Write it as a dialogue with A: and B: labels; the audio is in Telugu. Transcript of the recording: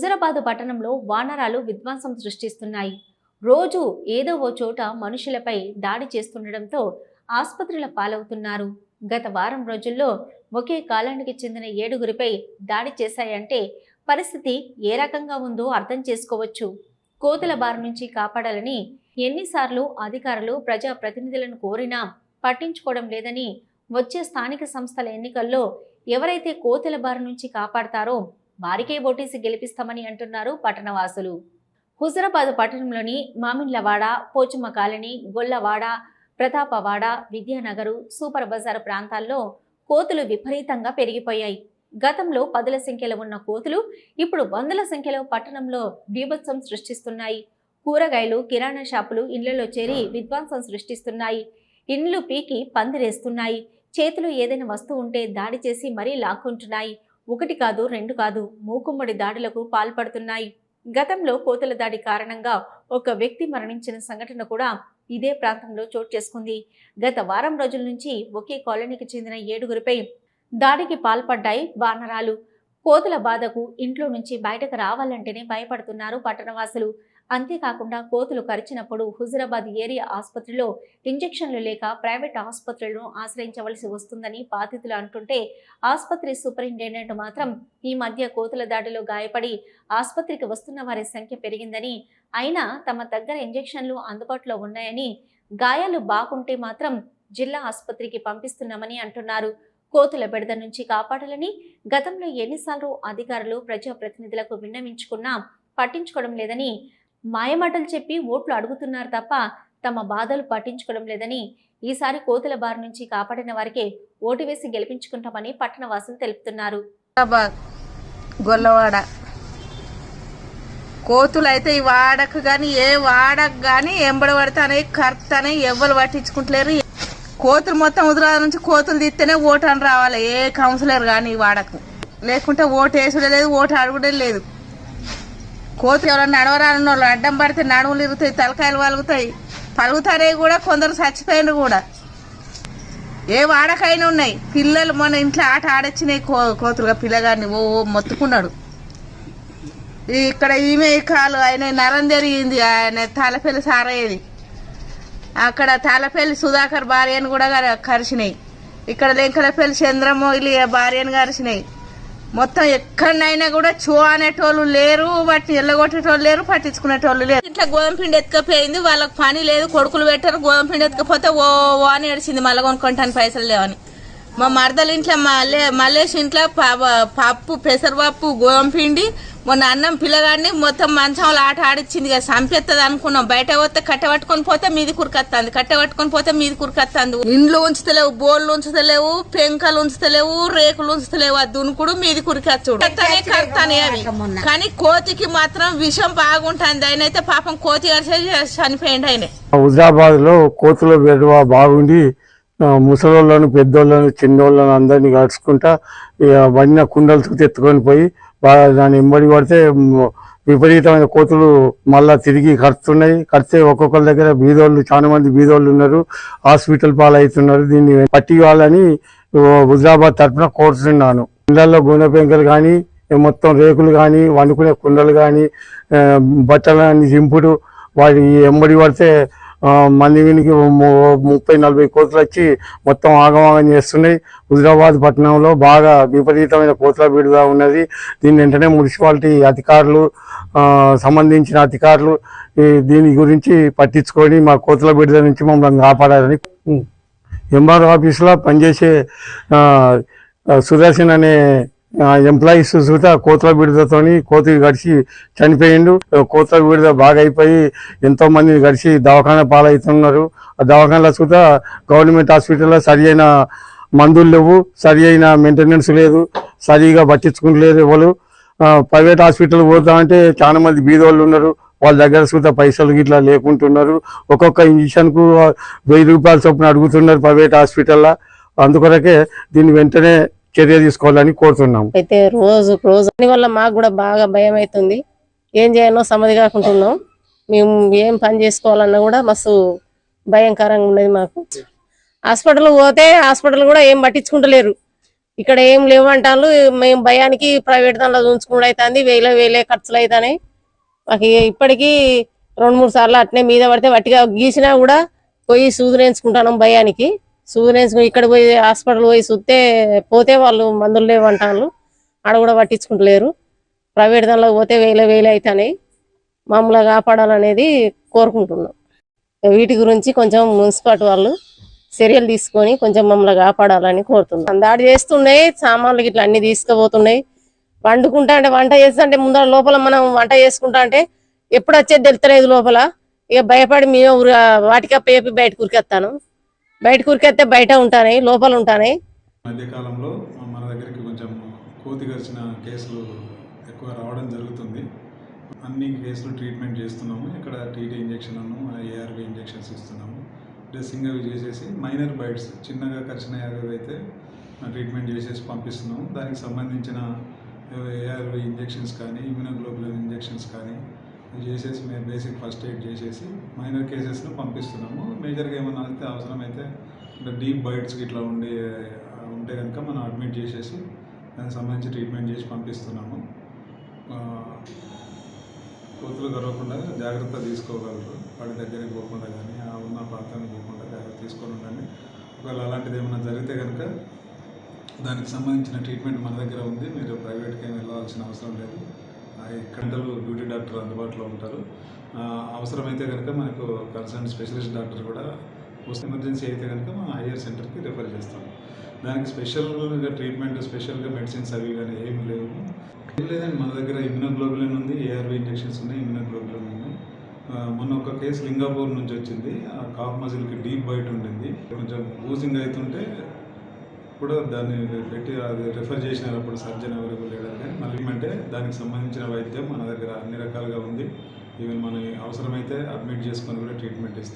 A: హుజరాబాదు పట్టణంలో వానరాలు విధ్వంసం సృష్టిస్తున్నాయి. రోజు ఏదో ఓ చోట మనుషులపై దాడి చేస్తుండటంతో ఆసుపత్రుల పాలవుతున్నారు. గత వారం రోజుల్లో ఒకే కాలానికి చెందిన ఏడుగురిపై దాడి చేశాయంటే పరిస్థితి ఏ రకంగా ఉందో అర్థం చేసుకోవచ్చు. కోతుల బారి నుంచి కాపాడాలని ఎన్నిసార్లు అధికారులు ప్రజా ప్రతినిధులను కోరినా పట్టించుకోవడం లేదని వచ్చే స్థానిక సంస్థల ఎన్నికల్లో ఎవరైతే కోతుల బారి నుంచి కాపాడతారో వారికే ఓటేసి గెలిపిస్తామని అంటున్నారు పట్టణవాసులు. హుజరాబాద్ పట్టణంలోని Maminlawada Pochamma colony Gollawada Prathapawada Vidyanagar super bazaar ప్రాంతాల్లో కోతులు విపరీతంగా పెరిగిపోయాయి. గతంలో పదుల సంఖ్యలో ఉన్న కోతులు ఇప్పుడు వందల సంఖ్యలో పట్టణంలో బీభత్సం సృష్టిస్తున్నాయి. కూరగాయలు కిరాణా షాపులు ఇళ్ళలో చేరి విధ్వంసం సృష్టిస్తున్నాయి. ఇండ్లు పీకి పందిరేస్తున్నాయి. చేతిలో ఏదైనా వస్తువు ఉంటే దాడి చేసి మరీ లాక్కుంటున్నాయి. ఒకటి కాదు రెండు కాదు మూకుమ్మడి దాడులకు పాల్పడుతున్నాయి. గతంలో కోతుల దాడి కారణంగా ఒక వ్యక్తి మరణించిన సంఘటన కూడా ఇదే ప్రాంతంలో చోటు చేసుకుంది. గత వారం రోజుల నుంచి ఒకే కాలనీకి చెందిన ఏడుగురిపై దాడికి పాల్పడ్డాయి వానరాలు. కోతుల బాధకు ఇంట్లో నుంచి బయటకు రావాలంటేనే భయపడుతున్నారు పట్టణవాసులు. అంతేకాకుండా కోతులు కరిచినప్పుడు హుజురాబాద్ ఏరియా ఆసుపత్రిలో ఇంజెక్షన్లు లేక ప్రైవేట్ ఆసుపత్రులను ఆశ్రయించవలసి వస్తుందని బాధితులు అంటుంటే ఆసుపత్రి సూపరింటెండెంట్ మాత్రం ఈ మధ్య కోతుల దాడిలో గాయపడి ఆసుపత్రికి వస్తున్న వారి సంఖ్య పెరిగిందని అయినా తమ దగ్గర ఇంజెక్షన్లు అందుబాటులో ఉన్నాయని గాయాలు బాగుంటే మాత్రం జిల్లా ఆసుపత్రికి పంపిస్తున్నామని అంటున్నారు. కోతుల బెడద నుంచి కాపాడాలని గతంలో ఎన్నిసార్లు అధికారులు ప్రజాప్రతినిధులకు విన్నవించుకున్నా పట్టించుకోవడం లేదని మాయమాటలు చెప్పి ఓట్లు అడుగుతున్నారు తప్ప తమ బాధలు పట్టించుకోవడం లేదని ఈసారి కోతుల బారి నుంచి కాపాడిన వారికే ఓటు వేసి గెలిపించుకుంటామని పట్టణవాసులు తెలుపుతున్నారు.
B: గొల్లవాడ. కోతులు అయితే ఈ వాడకు కానీ ఏ వాడకు కానీ ఎంబడి పడతానే కర్తానే ఎవ్వరు పట్టించుకుంటలేరు. కోతులు మొత్తం ఉదరాల నుంచి కోతులు తీస్తేనే ఓటు అని రావాలి. ఏ కౌన్సిలర్ కానీ ఈ వాడకు. లేకుంటే ఓటు వేసుడే లేదు ఓటు అడుగుడే లేదు. కోతులు ఎవరైనా నడవరాని వాళ్ళు అడ్డం పడితే నడుములు ఇరుగుతాయి తలకాయలు వలుగుతాయి. పలుగుతారే కూడా కొందరు చచ్చిపోయిన కూడా. ఏ వాడకైనా ఉన్నాయి. పిల్లలు మన ఇంట్లో ఆట ఆడొచ్చినాయి కో కోతులుగా పిల్లగాడిని. ఓ ఓ మొత్తుకున్నాడు. ఇక్కడ ఈమె కాలు ఆయన నరం జరిగింది. ఆయన తలపెల్లి సారయ్యేది అక్కడ తలపెల్లి సుధాకర్ భార్యను కూడా కరిచినాయి. ఇక్కడ లెంకలపల్లి చంద్రమౌళి భార్యను కరిచినాయి. మొత్తం ఎక్కడైనా కూడా చూ అనేటోళ్ళు లేరు వాటిని ఎల్లగొట్టేటోళ్ళు లేరు పట్టించుకునేటోళ్ళు లేరు. ఇంట్లో గోధుమ పిండి ఎత్తుకపోయింది వాళ్ళకి పని లేదు కొడుకులు పెట్టారు గోధుమ పిండి ఎత్తుకపోతే ఓ ఓ అని ఏడిచింది మళ్ళీ కొనుక్కుంటాను పైసలు లేవని. మా మరదల ఇంట్లో మల్లె మల్లేష్ ఇంట్లో పప్పు పెసరపప్పు గోధుమ పిండి మొన్న అన్నం పిల్లగాడిని మొత్తం మంచంలో ఆట ఆడిచ్చింది కదా సంపెత్తది అనుకున్నాం. బయట పోతే కట్టె పట్టుకొని పోతే మీది కురికత్తాంది. కట్టె పట్టుకొని పోతే మీది కురికత్తాంది. ఇండ్లు ఉంచుతలేవు బోళ్ళు ఉంచుతలేవు పెంకలు ఉంచుతలేవు రేకులు ఉంచుతలేవు. ఆ దునుకుడు మీది కురికచ్చుడు కర్తానే అవి. కానీ కోతికి మాత్రం విషం బాగుంటుంది. ఆయన అయితే పాపం కోతి కరిసే చనిపోయింది ఆయన.
C: హుజరాబాద్లో కోతుల బెడవ బాగుండి ముసలోళ్ళను పెద్దోళ్ళను చిన్నోళ్ళను అందరినీ కలుసుకుంటా ఇక వన్న కుండలు తెత్తుకొని పోయి దాని దాన్ని పడితే విపరీతమైన కోతులు మళ్ళా తిరిగి కడుతున్నాయి కడితే ఒక్కొక్కరి దగ్గర బీదోళ్ళు చాలా మంది బీదోళ్ళు ఉన్నారు. హాస్పిటల్ పాలవుతున్నారు. దీన్ని పట్టి హుజరాబాద్ తరఫున కోరుతున్నాను. ఇళ్ళలో గోనె పెంకలు కానీ మొత్తం రేకులు కానీ వండుకునే కుండలు కానీ బట్టలు కానీ చింపుడు వాటి ఎంబడి పడితే మంది వీనికి ముప్పై నలభై కోతులు వచ్చి మొత్తం ఆగమాగం చేస్తున్నాయి. హుజరాబాద్ పట్టణంలో బాగా విపరీతమైన కోట్ల బీడుగా ఉన్నది. దీని వెంటనే మున్సిపాలిటీ అధికారులు సంబంధించిన అధికారులు దీని గురించి పట్టించుకొని మా కోతుల బిడుద నుంచి మమ్మల్ని కాపాడాలని ఎంఆర్ ఆఫీస్లో పనిచేసే సుదర్శన్ అనే ఎంప్లాయీస్ చూత కోతుల బిడదతోని కోతి గడిచి చనిపోయిండు. కోతుల బిడద బాగా అయిపోయి ఎంతో మంది గడిచి దవాఖాన పాలవుతున్నారు ఆ దవాఖానలో చూత గవర్నమెంట్ హాస్పిటల్లో సరి అయిన మందులు లేవు సరి అయిన మెయింటెనెన్స్ లేదు సరిగా పట్టించుకుంటలేరు ఎవరు? ప్రైవేట్ హాస్పిటల్ పోతామంటే చాలా మంది బీదోళ్ళు ఉన్నారు. వాళ్ళ దగ్గర చూత పైసలు గిట్లా లేకుంటున్నారు. ఒక్కొక్క ఇంజక్షన్కు వెయ్యి రూపాయల చొప్పున అడుగుతున్నారు ప్రైవేట్ హాస్పిటల్లో. అందుకొరకే దీన్ని వెంటనే చర్య తీసుకోవాలని కోరుతున్నాం.
D: అయితే రోజు రోజు దాని వల్ల మాకు కూడా బాగా భయం అవుతుంది. ఏం చేయాలో సమధి కాకుంటున్నాం. మేము ఏం పని చేసుకోవాలన్నా కూడా మస్తు భయంకరంగా ఉన్నది మాకు. హాస్పిటల్ పోతే హాస్పిటల్ కూడా ఏం పట్టించుకుంటలేరు. ఇక్కడ ఏం లేవంటాను మేము భయానికి ప్రైవేట్ దాంట్లో చూసుకుండా అవుతుంది వేలే వేలే ఖర్చులు అవుతాయి మాకు ఇప్పటికీ రెండు మూడు సార్లు అట్నే మీద పడితే వట్టిగా గీసినా కూడా పోయి సూదులు వేయించుకుంటాను భయానికి. సూదులు ఇక్కడ పోయి హాస్పిటల్ పోయి చూస్తే పోతే వాళ్ళు మందులు లేవంటారు ఆడ కూడా పట్టించుకుంటలేరు. ప్రైవేట్ దానిలో పోతే వేలే వేలే అవుతాయి మమ్మల్ని కాపాడాలనేది కోరుకుంటున్నాం. వీటి గురించి కొంచెం మున్సిపాలిటీ వాళ్ళు చర్యలు తీసుకొని కొంచెం మమ్మల్ని కాపాడాలని కోరుతున్నాం. దాడి చేస్తున్నాయి సామాన్లు ఇట్లా అన్ని తీసుకుపోతున్నాయి. వండుకుంటా అంటే వంట చేస్తుంటే ముందర లోపల మనం వంట చేసుకుంటా అంటే ఎప్పుడు వచ్చేది తెలుతలేదు లోపల. ఇక భయపడి మేము ఊరు- వాటికి అప్పచెప్పి బయట కూరికెత్తాను బయట కూరికెత్తే బయట ఉంటాయి లోపల ఉంటాయి
E: మధ్యకాలంలో మన దగ్గరికి కొంచెం కోతి గరిచిన కేసులు ఎక్కువ రావడం జరుగుతుంది. అన్ని కేసులు ట్రీట్మెంట్ చేస్తున్నాము. ఇక్కడ టీటీ ఇంజెక్షన్ ఏఆర్వి ఇంజెక్షన్స్ ఇస్తున్నాము. డ్రెస్సింగ్ అవి చేసేసి మైనర్ బైట్స్ చిన్నగా కరిచిన యాగవి అయితే ట్రీట్మెంట్ చేసేసి పంపిస్తున్నాము. దానికి సంబంధించిన ఏఆర్వి ఇంజెక్షన్స్ కానీ ఇమ్యూనోగ్లోబులిన్ ఇంజెక్షన్స్ కానీ చేసేసి మేము బేసిక్ ఫస్ట్ ఎయిడ్ చేసేసి మైనర్ కేసెస్ను పంపిస్తున్నాము. మేజర్గా ఏమన్నా అయితే అవసరమైతే అంటే డీప్ బైట్స్కి ఇట్లా ఉండే ఉంటే కనుక మనం అడ్మిట్ చేసేసి దానికి సంబంధించి ట్రీట్మెంట్ చేసి పంపిస్తున్నాము. కోతులు కరవకుండా జాగ్రత్త తీసుకోగలరు. వాడి దగ్గరికి పోకుండా కానీ ఆ ఉన్న ప్రాంతానికి పోకుండా జాగ్రత్త తీసుకొని ఉండండి. ఒకవేళ అలాంటిది ఏమైనా జరిగితే కనుక దానికి సంబంధించిన ట్రీట్మెంట్ మన దగ్గర ఉంది. మీరు ప్రైవేట్కి ఏమి వెళ్ళాల్సిన అవసరం లేదు. ఆ, గంటలు డ్యూటీ డాక్టర్ అందుబాటులో ఉంటారు. అవసరమైతే కనుక మనకు కన్సర్న్ స్పెషలిస్ట్ డాక్టర్ కూడా పోస్ట్ ఎమర్జెన్సీ అయితే కనుక మనం హయ్యర్ సెంటర్కి రిఫర్ చేస్తాం. దానికి స్పెషల్గా ట్రీట్మెంట్ స్పెషల్గా మెడిసిన్స్ అవి కానీ ఏం లేవు. ఏం లేదండి మన దగ్గర ఇమ్యూనోగ్లోబులిన్ ఉంది ఏఆర్వి ఇంజెక్షన్స్ ఉన్నాయి ఇమ్యూనోగ్లోబులిన్ ఉంది. మొన్న ఒక కేసు లింగాపూర్ నుంచి వచ్చింది. ఆ కాఫ్ మజిల్కి డీప్ బయట ఉండింది. కొంచెం బూజింగ్ అవుతుంటే కూడా దాన్ని పెట్టి అది రిఫర్ చేసినప్పుడు సర్జన్ అవైలబుల్ లేదని మళ్ళీ అంటే దానికి సంబంధించిన వైద్యం మన దగ్గర అన్ని రకాలుగా ఉంది. ఈవెన్ మన అవసరమైతే అడ్మిట్ చేసుకొని కూడా ట్రీట్మెంట్ ఇస్తాం